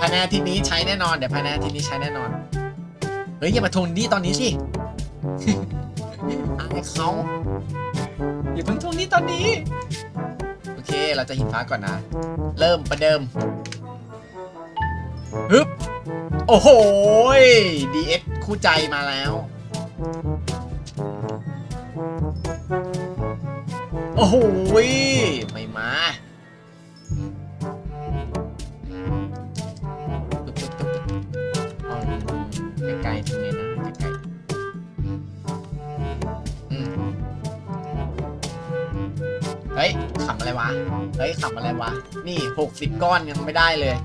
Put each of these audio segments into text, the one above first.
ภายในอาทิตย์นี้ใช้แน่นอน เดี๋ยวภายในอาทิตย์นี้ใช้แน่นอน เฮ้ยอย่ามาทวงหนี้ตอนนี้สิอายเขาอย่าเพิ่งทวงหนี้ตอนนี้ โอเค เราจะหินฟ้าก่อนนะ เริ่มประเดิม ฮึบ โอ้โห DS คู่ใจมาแล้ว โอ้โห ฮ้ยขำอะไรวะ เฮ้ยขำอะไรวะ นี่หกสิบก้อนยังไม่ได้เลย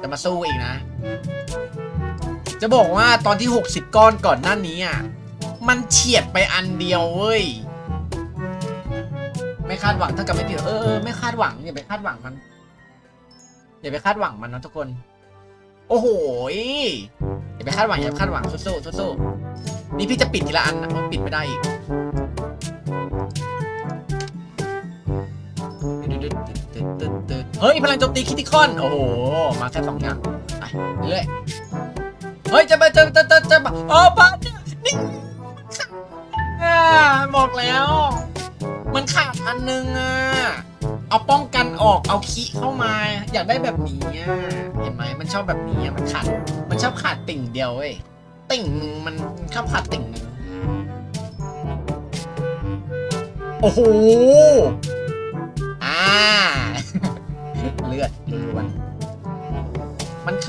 จะมาสู้อีกนะ จะบอกว่าตอนที่60ก้อนก่อนหน้านี้อะ มันเฉียดไปอันเดียวเว้ย ไม่คาดหวังถ้ากับไม่ติดเออเออไม่คาดหวังอย่าไปคาดหวังมัน อย่าไปคาดหวังมันนะทุกคน โอ้โหอย่าไปคาดหวังอย่าไปคาดหวังสู้ๆสู้ๆนี่พี่จะปิดทีละอันนะปิดไม่ได้อีก เฮ้ยพลังโจมตีคิติคอน โอ้โห มาแค่สองอย่างไปเรื่อยเฮ้ยจะมาจะจะจะจะมาอ๋อพันนี่อ่าบอกแล้ว มันขาดอันนึงอะ เอาป้องกันออกเอาคิเข้ามา อยากได้แบบนี้อะ เห็นไหมมันชอบแบบนี้มันขาด มันชอบขาดติ่งเดียวเว้ย ติ่งหนึ่งมันชอบขาดติ่งหนึ่งโอ้โห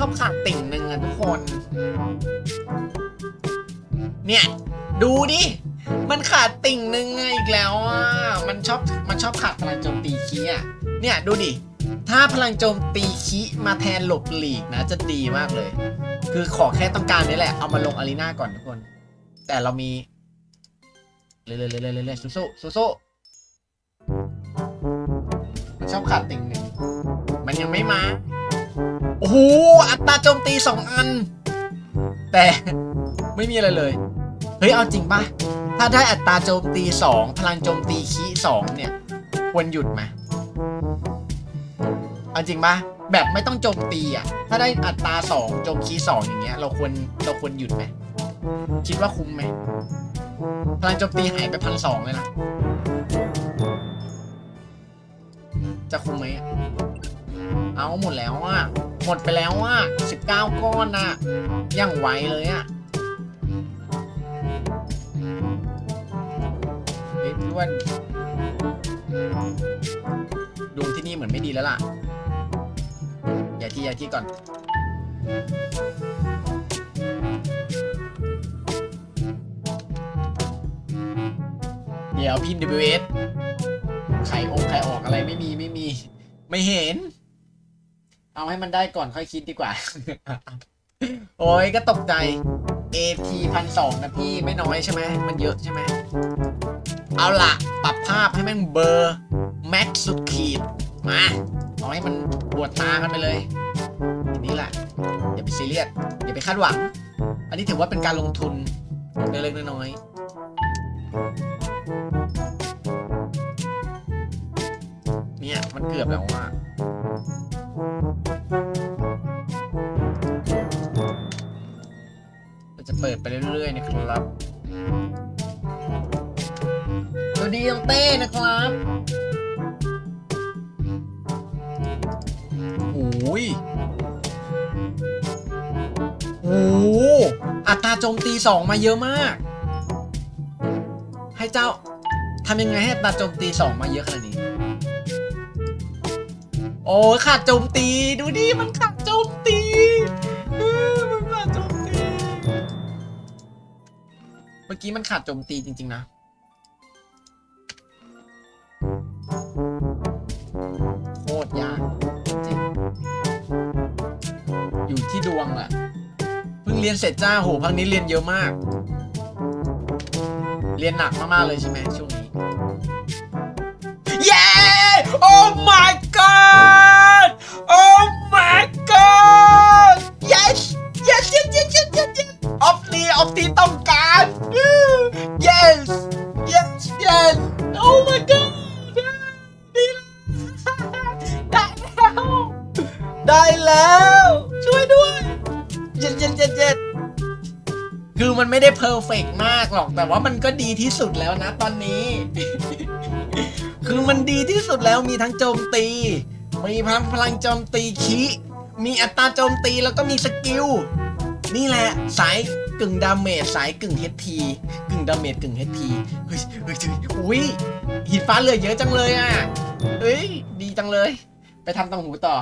อบขาดติ่งหนึ่งอะทุกคน เนี่ย ดูดิ มันขาดติ่งหนึ่งอีกแล้วอะ มันชอบมันชอบขาดพลังโจมตีคีอะ เนี่ยดูดิ ถ้าพลังโจมตีคีมาแทนหลบหลีกนะ จะดีมากเลย คือขอแค่ต้องการนี่แหละ เอามาลงอารีนาก่อนทุกคน แต่เรามีเรื่อยๆเรื่อยๆเรื่อยๆสู้ๆสู้ๆมันชอบขาดติ่งหนึ่งมันยังไม่มา โอ้โหอัตราโจมตีสองอัน แต่ไม่มีอะไรเลย เฮ้ย เอาจริงปะถ้าได้อัตราโจมตีสองพลังโจมตีคีสองเนี่ย ควรหยุดไหมเอาจริงปะแบบไม่ต้องโจมตีอะ ถ้าได้อัตราสองโจมคีสองอย่างเงี้ย เราควรเราควรหยุดไหมคิดว่าคุ้มไหมพลังโจมตีหายไปพันสองเลยนะจะคุ้มไหมอะ เอาหมดแล้วอะ หมดไปแล้วอะสิบเก้าก้อนน่ะยังไวเลยอะเฮ้ยพี่ว่าดวงที่นี่เหมือนไม่ดีแล้วล่ะ อย่าที่อย่าที่ก่อน เดี๋ยวพิมพ์ WS ไข่องไข่ออกอะไรไม่มีไม่มี ไม่เห็น เอาให้มันได้ก่อนค่อยคิดดีกว่า โอ้ยก็ตกใจ AP พันสองนะพี่ไม่น้อยใช่ไหมมันเยอะใช่ไหม เอาละปรับภาพให้แม่งเบอร์แม็กสุดขีด มาเอาให้มันปวดตากันไปเลยทีนี้แหละอย่าไปซีเรียสอย่าไปคาดหวัง อันนี้ถือว่าเป็นการลงทุนเล็กๆน้อยๆเนี่ยมันเกือบแล้วว่า เราจะเปิดไปเรื่อยๆนะครับสวัสดีน้องเต้นะครับโอ้ยโอ้โหอัตราโจมตีสองมาเยอะมาก ให้เจ้าทำยังไงให้อัตราโจมตีสองมาเยอะขนาดนี้ โอ้ยขาดโจมตี ดูดิ มันขาดโจมตี มื่อกี้มันขาดโจมตีจริง ๆ นะ โคตรยากจริงอยู่ที่ดวงแหละเพิ่งเรียนเสร็จจ้าโหพังนี้เรียนเยอะมาก เรียนหนักมาก ๆ เลยใช่ไหมช่วง ต้องการ Yes Yes Yes Oh my god ได้แล้วได้แล้ว ช่วยด้วยเจ็ดเจ็ดเจ็ดเจ็ดคือมันไม่ได้เพอร์เฟกมากหรอก แต่ว่ามันก็ดีที่สุดแล้วนะตอนนี้ คือมันดีที่สุดแล้วมีทั้งโจมตี มีพลังพลังโจมตีคิมีอัตราโจมตีแล้วก็มีสกิล นี่แหละสาย กึ่งดาเมจสายกึ่งเฮดทีกึ่งดาเมจกึ่งเฮดทีเฮ้ยเฮ้ยเฮ้ยอุ้ยหินฟ้าเหลือเยอะจังเลยอะเฮ้ยดีจังเลย ไปทำตังหูต่อ